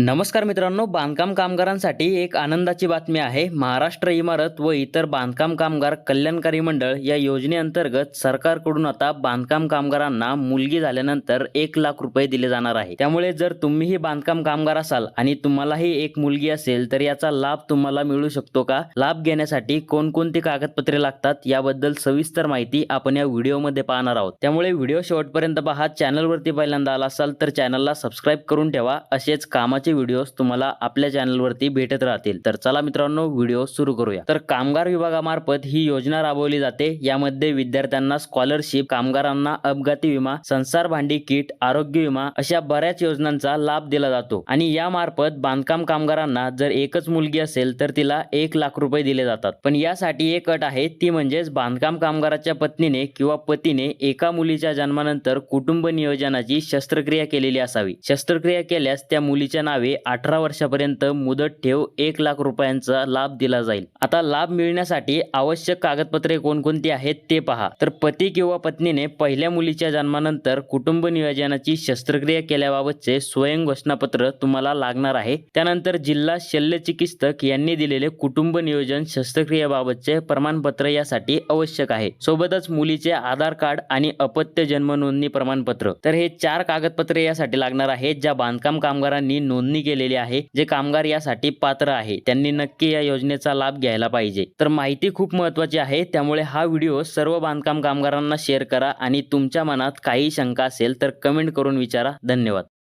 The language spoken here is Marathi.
नमस्कार मित्रांनो बांधकाम कामगारांसाठी एक आनंदाची बातमी आहे. महाराष्ट्र इमारत व इतर बांधकाम कामगार कल्याणकारी मंडळ या योजनेअंतर्गत सरकारकडून आता बांधकाम कामगारांना मुलगी झाल्यानंतर एक लाख रुपये दिले जाणार आहे. त्यामुळे जर तुम्हीही बांधकाम कामगार असाल आणि तुम्हालाही एक मुलगी असेल तर याचा लाभ तुम्हाला मिळू शकतो का? लाभ घेण्यासाठी कोणकोणती कागदपत्रे लागतात? याबद्दल सविस्तर माहिती आपण या व्हिडिओमध्ये पाहणार आहोत. त्यामुळे व्हिडिओ शेवटपर्यंत पहा. चॅनलवरती पहिल्यांदा आला असाल तर चॅनलला सबस्क्राईब करून ठेवा. असेच कामाचे व्हिडिओज तुम्हाला आपल्या चॅनलवरती भेटत राहतील. तर चला मित्रांनो व्हिडिओ सुरू करूया. तर कामगार विभागामार्फत ही योजना राबवली जाते. यामध्ये विद्यार्थ्यांना स्कॉलरशिप कामगारांना अपघाती विमा संसार भांडी किट आरोग्य विमा अशा बऱ्याच योजनांचा लाभ दिला जातो. आणि यामार्फत बांधकाम कामगारांना जर एकच मुलगी असेल तर तिला एक लाख रुपये दिले जातात. पण यासाठी एक अट आहे ती म्हणजेच बांधकाम कामगाराच्या पत्नीने किंवा पतीने एका मुलीच्या जन्मानंतर कुटुंब नियोजनाची शस्त्रक्रिया केलेली असावी. शस्त्रक्रिया केल्यास त्या मुलीच्या नावे अठरा वर्षापर्यंत मुदत ठेव एक लाख रुपयांचा लाभ दिला जाईल. आता लाभ मिळण्यासाठी आवश्यक कागदपत्रे कोणकोणती आहेत ते पहा. तर पती किंवा पत्नीने पहिल्या मुलीच्या जन्मानंतर कुटुंब नियोजनाची शस्त्रक्रिया केल्याबाबतचे स्वयं घोषणापत्र तुम्हाला लागणार आहे. त्यानंतर जिल्हा शल्य चिकित्सक यांनी दिलेले कुटुंब नियोजन शस्त्रक्रियेबाबतचे प्रमाणपत्र यासाठी आवश्यक आहे. सोबतच मुलीचे आधार कार्ड आणि अपत्य जन्म नोंदणी प्रमाणपत्र. तर हे चार कागदपत्रे यासाठी लागणार आहेत ज्या बांधकाम कामगारांनी नोंद नोंदणी केलेली आहे जे कामगार यासाठी पात्र आहे. त्यांनी नक्की या योजनेचा लाभ घ्यायला पाहिजे. तर माहिती खूप महत्वाची आहे त्यामुळे हा व्हिडिओ सर्व बांधकाम कामगारांना शेअर करा आणि तुमच्या मनात काही शंका असेल तर कमेंट करून विचारा. धन्यवाद.